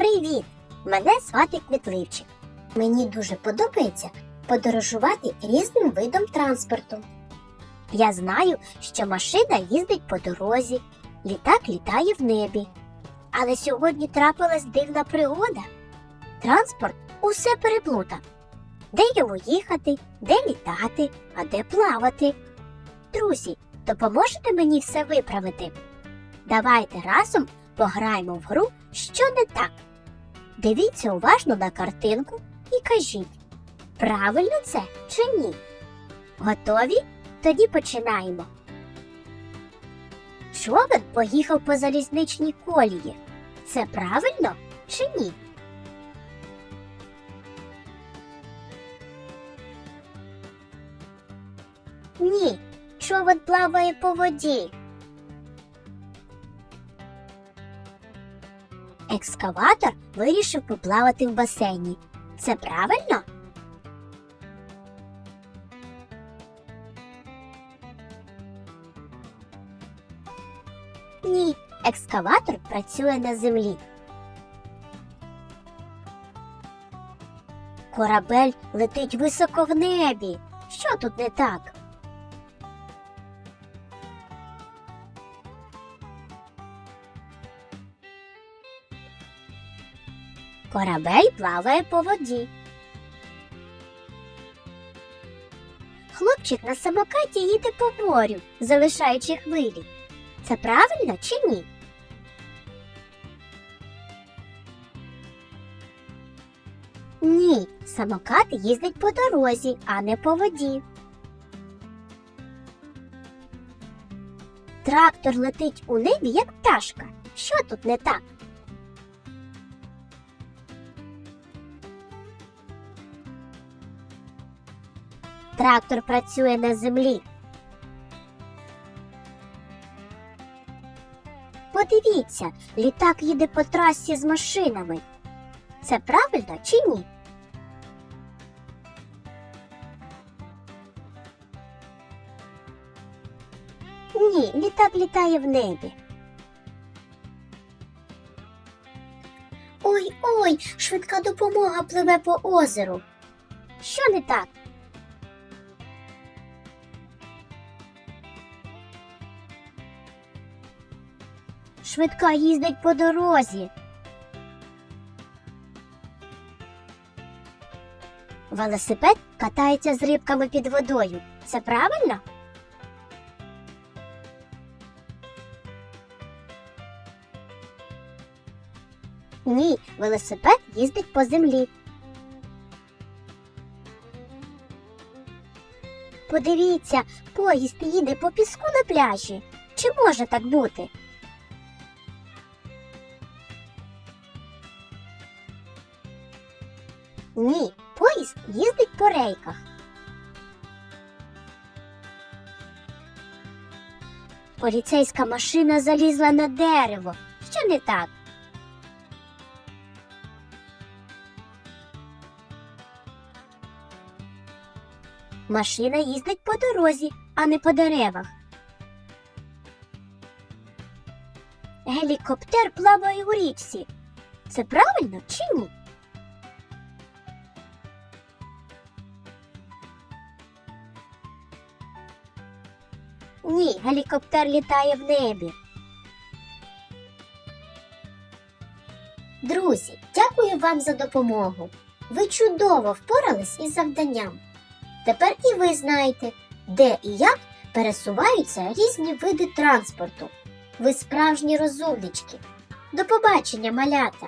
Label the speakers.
Speaker 1: Привіт! Мене звати Квітливчик. Мені дуже подобається подорожувати різним видом транспорту. Я знаю, що машина їздить по дорозі, літак літає в небі. Але сьогодні трапилась дивна пригода. Транспорт усе переплутав. Де йому їхати, де літати, а де плавати. Друзі, допоможете мені все виправити? Давайте разом пограємо в гру, що не так. Дивіться уважно на картинку і кажіть, правильно це чи ні? Готові? Тоді починаємо. Човен поїхав по залізничній колії. Це правильно чи ні? Ні, човен плаває по воді. Екскаватор вирішив поплавати в басейні. Це правильно? Ні, екскаватор працює на землі. Корабель летить високо в небі. Що тут не так? Корабель плаває по воді. Хлопчик на самокаті їде по морю, залишаючи хвилі. Це правильно чи ні? Ні, самокат їздить по дорозі, а не по воді. Трактор летить у небі, як пташка. Що тут не так? Трактор працює на землі. Подивіться, літак їде по трасі з машинами. Це правильно чи ні? Ні, літак літає в небі. Ой ой, швидка допомога пливе по озеру. Що не так? Швидка їздить по дорозі. Велосипед катається з рибками під водою. Це правильно? Ні, велосипед їздить по землі. Подивіться, поїзд їде по піску на пляжі. Чи може так бути? Ні, поїзд їздить по рейках. Поліцейська машина залізла на дерево. Що не так? Машина їздить по дорозі, а не по деревах. Гелікоптер плаває у річці. Це правильно чи ні? Ні, гелікоптер літає в небі. Друзі, дякую вам за допомогу. Ви чудово впорались із завданням. Тепер і ви знаєте, де і як пересуваються різні види транспорту. Ви справжні розумнички. До побачення, малята!